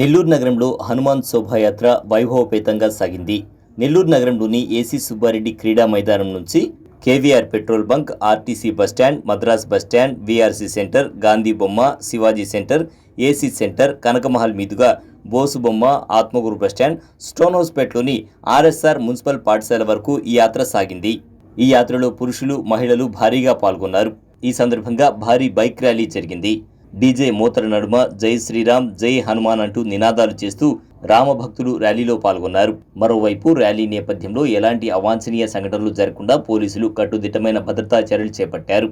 నెల్లూరు నగరంలో హనుమాన్ శోభాయాత్ర వైభవపేతంగా సాగింది. నెల్లూరు నగరంలోని ఏసీ సుబ్బారెడ్డి క్రీడా మైదానం నుంచి KVR petrol bunk RTC bus stand Madras bus stand VRC centre Gandhi బొమ్మ Shivaji centre AC centre Kanakamahal మీదుగా బోసు బొమ్మ ఆత్మగురు బస్టాండ్ స్టోన్ హౌస్పేట్లోని ఆర్ఎస్ఆర్ మున్సిపల్ పాఠశాల వరకు ఈ యాత్ర సాగింది. ఈ యాత్రలో పురుషులు మహిళలు భారీగా పాల్గొన్నారు. ఈ సందర్భంగా భారీ బైక్ ర్యాలీ జరిగింది. డీజే మోతర నడుమ జై శ్రీరామ్ జై హనుమాన్ అంటూ నినాదాలు చేస్తూ రామభక్తులు ర్యాలీలో పాల్గొన్నారు. మరోవైపు ర్యాలీ నేపథ్యంలో ఎలాంటి అవాంఛనీయ సంఘటనలు జరగకుండా పోలీసులు కట్టుదిట్టమైన భద్రతా చర్యలు చేపట్టారు.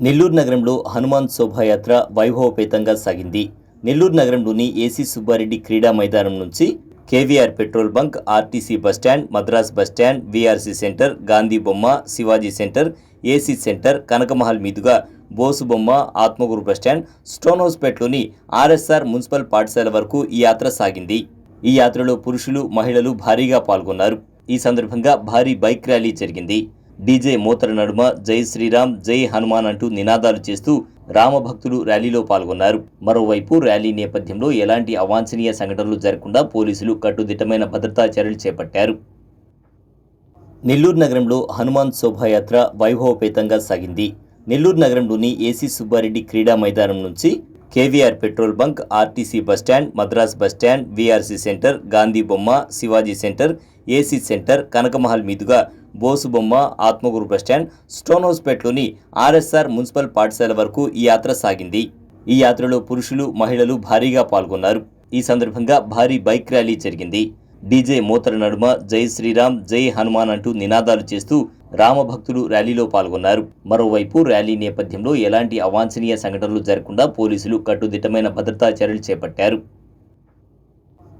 నెల్లూరు నగరంలో హనుమాన్ శోభాయాత్ర వైభవపేతంగా సాగింది. నెల్లూరు నగరంలోని ఏసీ సుబ్బారెడ్డి క్రీడా మైదానం నుంచి KVR petrol bunk RTC bus stand Madras bus stand VRC centre Gandhi బొమ్మ Shivaji centre AC centre Kanakamahal మీదుగా బోసుబొమ్మ ఆత్మగురు బస్టాండ్ స్టోన్ హౌస్పేట్లోని ఆర్ఎస్ఆర్ మున్సిపల్ పాఠశాల వరకు ఈ యాత్ర సాగింది. ఈ యాత్రలో పురుషులు మహిళలు భారీగా పాల్గొన్నారు. ఈ సందర్భంగా భారీ బైక్ ర్యాలీ జరిగింది. డీజే మోతర నడుమ జై శ్రీరామ్ జై హనుమాన్ అంటూ నినాదాలు చేస్తూ రామభక్తులు ర్యాలీలో పాల్గొన్నారు. మరోవైపు ర్యాలీ నేపథ్యంలో ఎలాంటి అవాంఛనీయ సంఘటనలు జరగకుండా పోలీసులు కట్టుదిట్టమైన భద్రతా చర్యలు చేపట్టారు. నెల్లూరు నగరంలో హనుమాన్ శోభాయాత్ర వైభవపేతంగా సాగింది. నెల్లూరు నగరంలోని ఏసీ సుబ్బారెడ్డి క్రీడా మైదానం నుంచి KVR petrol bunk RTC bus stand Madras bus stand VRC centre Gandhi బొమ్మ Shivaji centre AC centre Kanakamahal మీదుగా బోసు బొమ్మ ఆత్మగురు బస్టాండ్ స్టోన్ హౌస్పేట్లోని ఆర్ఎస్ఆర్ మున్సిపల్ పాఠశాల వరకు ఈ యాత్ర సాగింది. ఈ యాత్రలో పురుషులు మహిళలు భారీగా పాల్గొన్నారు. ఈ సందర్భంగా భారీ బైక్ ర్యాలీ జరిగింది. డీజే మోతర నడుమ జై శ్రీరామ్ జై హనుమాన్ అంటూ నినాదాలు చేస్తూ రామభక్తులు ర్యాలీలో పాల్గొన్నారు. మరోవైపు ర్యాలీ నేపథ్యంలో ఎలాంటి అవాంఛనీయ సంఘటనలు జరగకుండా పోలీసులు కట్టుదిట్టమైన భద్రతా చర్యలు చేపట్టారు.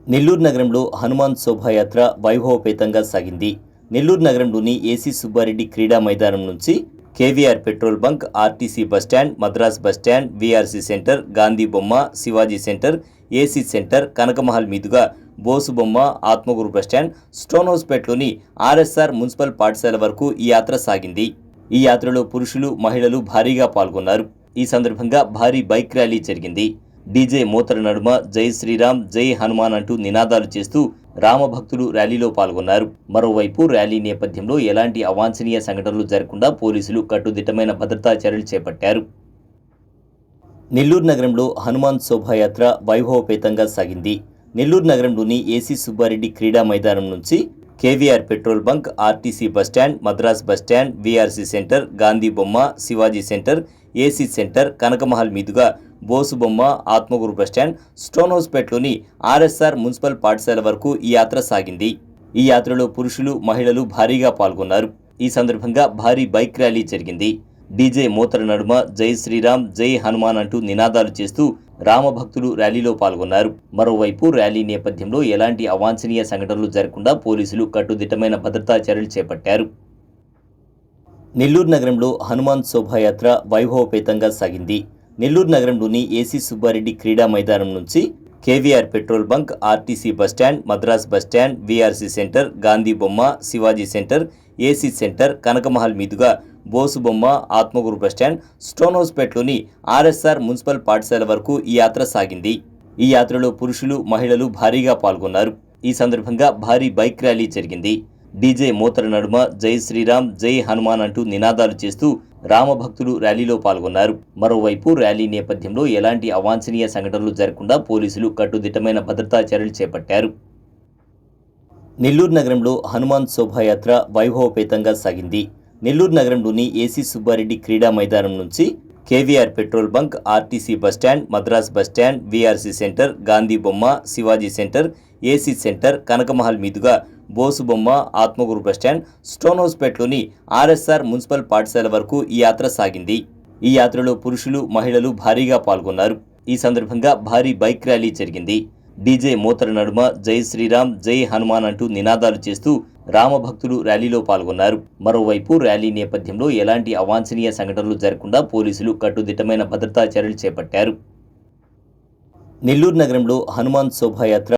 నెల్లూరు నగరంలో హనుమాన్ శోభాయాత్ర వైభవపేతంగా సాగింది. నెల్లూరు నగరంలోని ఏసీ సుబ్బారెడ్డి క్రీడా మైదానం నుంచి KVR petrol bunk RTC bus stand Madras bus stand VRC centre Gandhi బొమ్మ Shivaji centre AC centre Kanakamahal మీదుగా బోసుబొమ్మ ఆత్మగురు బస్టాండ్ స్టోన్ హౌస్పేట్లోని ఆర్ఎస్ఆర్ మున్సిపల్ పాఠశాల వరకు ఈ యాత్ర సాగింది. ఈ యాత్రలో పురుషులు మహిళలు భారీగా పాల్గొన్నారు. ఈ సందర్భంగా భారీ బైక్ ర్యాలీ జరిగింది. డీజే మోతర నడుమ జై శ్రీరామ్ జై హనుమాన్ అంటూ నినాదాలు చేస్తూ రామభక్తులు ర్యాలీలో పాల్గొన్నారు. మరోవైపు ర్యాలీ నేపథ్యంలో ఎలాంటి అవాంఛనీయ సంఘటనలు జరగకుండా పోలీసులు కట్టుదిట్టమైన భద్రతా చర్యలు చేపట్టారు. నెల్లూరు నగరంలో హనుమాన్ శోభాయాత్ర వైభవపేతంగా సాగింది. నెల్లూరు నగరంలోని ఏసీ సుబ్బారెడ్డి క్రీడా మైదానం నుంచి KVR petrol bunk RTC bus stand Madras bus stand VRC centre Gandhi బొమ్మ Shivaji centre AC centre Kanakamahal మీదుగా బోసు బొమ్మ ఆత్మగురు బస్టాండ్ స్టోన్ హౌస్పేట్లోని ఆర్ఎస్ఆర్ మున్సిపల్ పాఠశాల వరకు ఈ యాత్ర సాగింది. ఈ యాత్రలో పురుషులు మహిళలు భారీగా పాల్గొన్నారు. ఈ సందర్భంగా భారీ బైక్ ర్యాలీ జరిగింది. డీజే మోతర నడుమ జై శ్రీరామ్ జై హనుమాన్ అంటూ నినాదాలు చేస్తూ రామభక్తులు ర్యాలీలో పాల్గొన్నారు. మరోవైపు ర్యాలీ నేపథ్యంలో ఎలాంటి అవాంఛనీయ సంఘటనలు జరగకుండా పోలీసులు కట్టుదిట్టమైన భద్రతా చర్యలు చేపట్టారు. నెల్లూరు నగరంలో హనుమాన్ శోభాయాత్ర వైభవపేతంగా సాగింది. నెల్లూరు నగరంలోని ఏసీ సుబ్బారెడ్డి క్రీడా మైదానం నుంచి KVR petrol bunk RTC bus stand Madras bus stand VRC centre Gandhi బొమ్మ Shivaji centre AC centre Kanakamahal మీదుగా బోసుబొమ్మ ఆత్మగురు బస్టాండ్ స్టోన్ హౌస్పేట్లోని ఆర్ఎస్ఆర్ మున్సిపల్ పాఠశాల వరకు ఈ యాత్ర సాగింది. ఈ యాత్రలో పురుషులు మహిళలు భారీగా పాల్గొన్నారు. ఈ సందర్భంగా భారీ బైక్ ర్యాలీ జరిగింది. డీజే మోతర నడుమ జై శ్రీరామ్ జై హనుమాన్ అంటూ నినాదాలు చేస్తూ రామభక్తులు ర్యాలీలో పాల్గొన్నారు. మరోవైపు ర్యాలీ నేపథ్యంలో ఎలాంటి అవాంఛనీయ సంఘటనలు జరగకుండా పోలీసులు కట్టుదిట్టమైన భద్రతా చర్యలు చేపట్టారు. నెల్లూరు నగరంలో హనుమాన్ శోభాయాత్ర వైభవపేతంగా సాగింది. నెల్లూరు నగరంలోని ఏసీ సుబ్బారెడ్డి క్రీడా మైదానం నుంచి KVR petrol bunk RTC bus stand Madras bus stand VRC centre Gandhi బొమ్మ Shivaji centre AC centre Kanakamahal మీదుగా బోసు బొమ్మ ఆత్మగురు బస్టాండ్ స్టోన్ హౌస్పేట్లోని ఆర్ఎస్ఆర్ మున్సిపల్ పాఠశాల వరకు ఈ యాత్ర సాగింది. ఈ యాత్రలో పురుషులు మహిళలు భారీగా పాల్గొన్నారు. ఈ సందర్భంగా భారీ బైక్ ర్యాలీ జరిగింది. డీజే మోతర నడుమ జై శ్రీరామ్ జై హనుమాన్ అంటూ నినాదాలు చేస్తూ రామభక్తులు ర్యాలీలో పాల్గొన్నారు. మరోవైపు ర్యాలీ నేపథ్యంలో ఎలాంటి అవాంఛనీయ సంఘటనలు జరగకుండా పోలీసులు కట్టుదిట్టమైన భద్రతా చర్యలు చేపట్టారు. నెల్లూరు నగరంలో హనుమాన్ శోభాయాత్ర